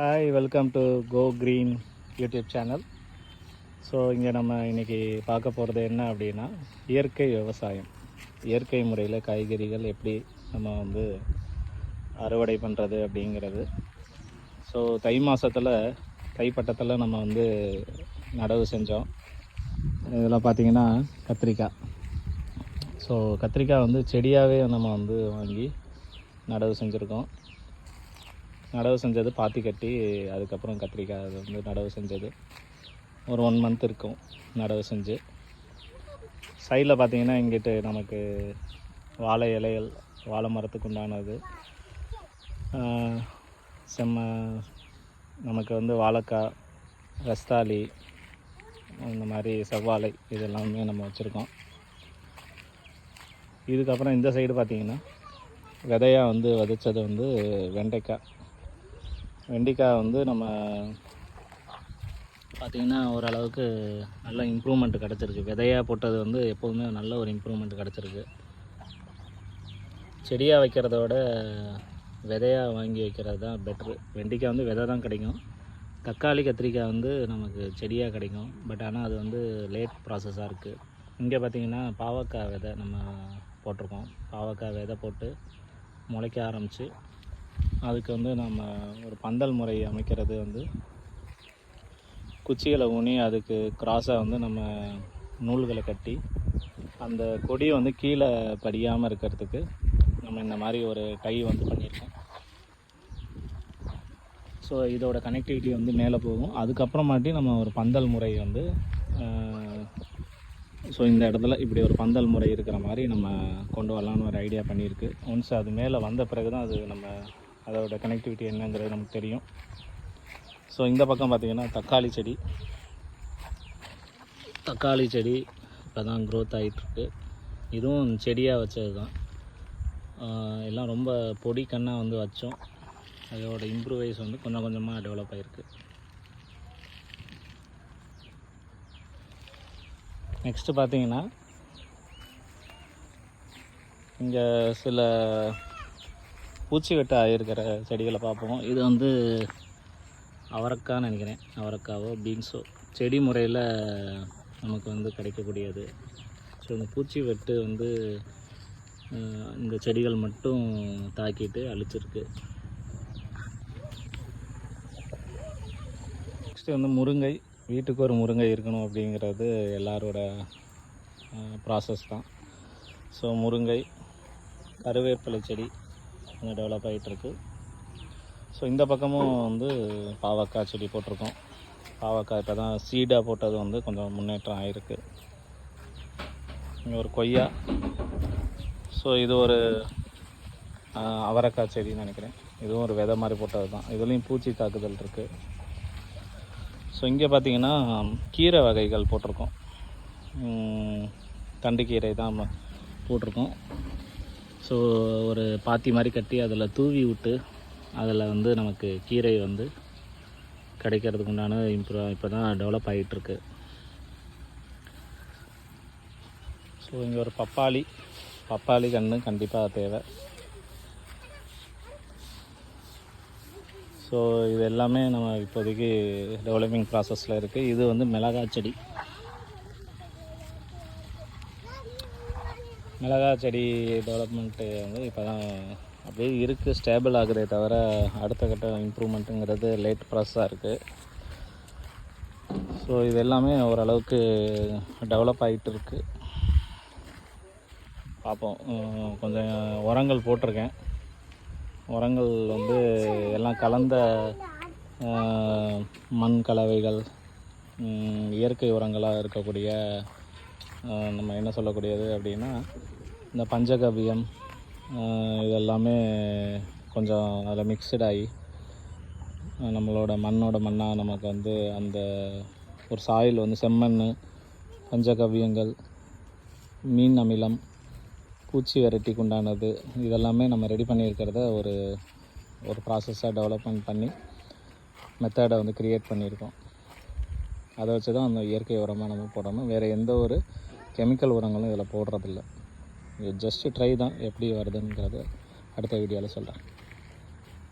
Hi welcome to go green YouTube channel so இங்கே நம்ம இன்றைக்கி பார்க்க போகிறது என்ன அப்படின்னா இயற்கை விவசாயம். இயற்கை முறையில் காய்கறிகள் எப்படி நம்ம வந்து அறுவடை பண்ணுறது அப்படிங்கிறது. ஸோ தை மாதத்தில் தைப்பட்டத்தில் நம்ம வந்து நடவு செஞ்சோம். இதில் பார்த்திங்கன்னா கத்திரிக்காய். ஸோ கத்திரிக்காய் வந்து செடியாகவே நம்ம வந்து வாங்கி நடவு செஞ்சுருக்கோம். நடவு செஞ்சது பாத்தி கட்டி அதுக்கப்புறம் கத்திரிக்காய் அது வந்து நடவு செஞ்சது. ஒரு ஒன் மந்த் இருக்கும் நடவு செஞ்சு. சைடில் பார்த்தீங்கன்னா இங்கிட்டு நமக்கு வாழை இலைகள் வாழை மரத்துக்கு உண்டானது. செம்ம நமக்கு வந்து வாழைக்காய் ரஸ்தாலி இந்த மாதிரி செவ்வாழை இதெல்லாமே நம்ம வச்சுருக்கோம். இதுக்கப்புறம் இந்த சைடு பார்த்தீங்கன்னா விதையாக வந்து விதைச்சது வந்து வெண்டைக்காய். வெண்டிக்காய் வந்து நம்ம பார்த்திங்கன்னா ஓரளவுக்கு நல்ல இம்ப்ரூவ்மெண்ட் கிடச்சிருக்கு. விதையாக போட்டது வந்து எப்போதுமே நல்ல ஒரு இம்ப்ரூவ்மெண்ட் கிடச்சிருக்கு. செடியாக வைக்கிறதோட விதையாக வாங்கி வைக்கிறது தான் பெட்ரு வெண்டைக்காய் வந்து விதை தான் கிடைக்கும். தக்காளி கத்திரிக்காய் வந்து நமக்கு செடியாக கிடைக்கும். பட் ஆனால் அது வந்து லேட் ப்ராசஸாக இருக்குது இங்கே பார்த்திங்கன்னா பாவக்காய் விதை நம்ம போட்டிருக்கோம். பாவக்காய் விதை போட்டு முளைக்க ஆரம்பித்து அதுக்கு வந்து நம்ம ஒரு பந்தல் முறை அமைக்கிறது வந்து குச்சிகளை ஊனி அதுக்கு கிராஸாக வந்து நம்ம நூல்களை கட்டி அந்த கொடியை வந்து கீழே படியாமல் இருக்கிறதுக்கு நம்ம இந்த மாதிரி ஒரு கை வந்து பண்ணியிருக்கோம். ஸோ இதோட கனெக்டிவிட்டி வந்து மேலே போகும். அதுக்கப்புறமாட்டி நம்ம ஒரு பந்தல் முறை வந்து ஸோ இந்த இடத்துல இப்படி ஒரு பந்தல் முறை இருக்கிற மாதிரி நம்ம கொண்டு வரலான்னு ஒரு ஐடியா பண்ணியிருக்கு. ஒன்ஸ் அது மேலே வந்த பிறகு தான் அது நம்ம அதோட கனெக்டிவிட்டி என்னங்கிறது நமக்கு தெரியும். ஸோ இந்த பக்கம் பார்த்திங்கன்னா தக்காளி செடி. தக்காளி செடி இப்போ தான் க்ரோத் ஆகிட்டுருக்கு இதுவும் செடியாக வச்சது தான் எல்லாம் ரொம்ப பொடி கண்ணாக வந்து வச்சோம். அதோட இம்ப்ரூவைஸ் வந்து கொஞ்சம் கொஞ்சமாக டெவலப் ஆகிருக்கு நெக்ஸ்ட்டு பார்த்தீங்கன்னா இங்கே சில பூச்சி வெட்ட இருக்கிற செடிகளை பார்ப்போம். இது வந்து அவரக்கான்னு நினைக்கிறேன். அவரைக்காவோ பீன்ஸோ. செடி முறையில் நமக்கு வந்து கிடைக்கக்கூடியது. ஸோ இந்த பூச்சி வெட்டு வந்து இந்த செடிகள் மட்டும் தாக்கிட்டு அழிச்சிருக்கு. நெக்ஸ்ட்டு வந்து முருங்கை. வீட்டுக்கு ஒரு முருங்கை இருக்கணும் அப்படிங்கிறது எல்லாரோட ப்ராசஸ் தான். ஸோ முருங்கை கருவேப்பிலை செடி கொஞ்சம் டெவலப் ஆகிட்டுருக்கு ஸோ இந்த பக்கமும் வந்து பாவக்காய் செடி போட்டிருக்கோம். பாவக்காய் இப்போ தான் சீடாக போட்டது வந்து கொஞ்சம் முன்னேற்றம் ஆகிருக்கு இங்கே ஒரு கொய்யா. ஸோ இது ஒரு அவரைக்காய் செடின்னு நினைக்கிறேன். இதுவும் ஒரு விதை மாதிரி போட்டது தான் இதுலேயும் பூச்சி தாக்குதல் இருக்குது ஸோ இங்கே பார்த்தீங்கன்னா கீரை வகைகள் போட்டிருக்கோம். தண்டுக்கீரை தான் போட்டிருக்கோம். ஸோ ஒரு பாத்தி மாதிரி கட்டி அதில் தூவி விட்டு அதில் வந்து நமக்கு கீரை வந்து கிடைக்கிறதுக்கு உண்டான இம்ப்ரூவ் இப்போ தான் டெவலப் ஆகிட்டுருக்கு ஸோ இங்கே ஒரு பப்பாளி பப்பாளி கன்று கண்டிப்பாக தேவை. ஸோ இது எல்லாமே நம்ம இப்போதைக்கு டெவலப்பிங் ப்ராசஸில் இருக்குது இது வந்து மிளகாய் செடி. மிளகாய் செடி டெவலப்மெண்ட்டு வந்து இப்போ தான் அப்படியே இருக்குது ஸ்டேபிள் ஆகுதே தவிர அடுத்த கட்ட இம்ப்ரூவ்மெண்ட்டுங்கிறது லேட் ப்ராசஸாக இருக்குது ஸோ இது எல்லாமே ஓரளவுக்கு டெவலப் ஆகிட்டு இருக்குது பார்ப்போம் கொஞ்சம் உரங்கள் போட்டிருக்கேன். உரங்கள் வந்து எல்லாம் கலந்த மண் கலவைகள் இயற்கை உரங்களாக இருக்கக்கூடிய நம்ம என்ன சொல்லக்கூடியது அப்படின்னா இந்த பஞ்சகவியம் இதெல்லாமே கொஞ்சம் அதில் மிக்சடாகி நம்மளோட மண்ணோட மண்ணாக நமக்கு வந்து அந்த ஒரு சாயில் வந்து செம்மண் பஞ்சகவியங்கள் மீன் அமிலம் பூச்சி வெரைட்டிக்கு உண்டானது இதெல்லாமே நம்ம ரெடி பண்ணியிருக்கிறத ஒரு ஒரு ப்ராசஸாக டெவலப்மெண்ட் பண்ணி மெத்தடை வந்து க்ரியேட் பண்ணியிருக்கோம். அதை வச்சு தான் அந்த இயற்கை உரமாக நம்ம போடணும். வேறு எந்த ஒரு கெமிக்கல் உரங்களும் இதில் போடுறதில்ல. இது ஜஸ்ட்டு ட்ரை தான் எப்படி வருதுங்கிறத அடுத்த வீடியோவில் சொல்கிறேன்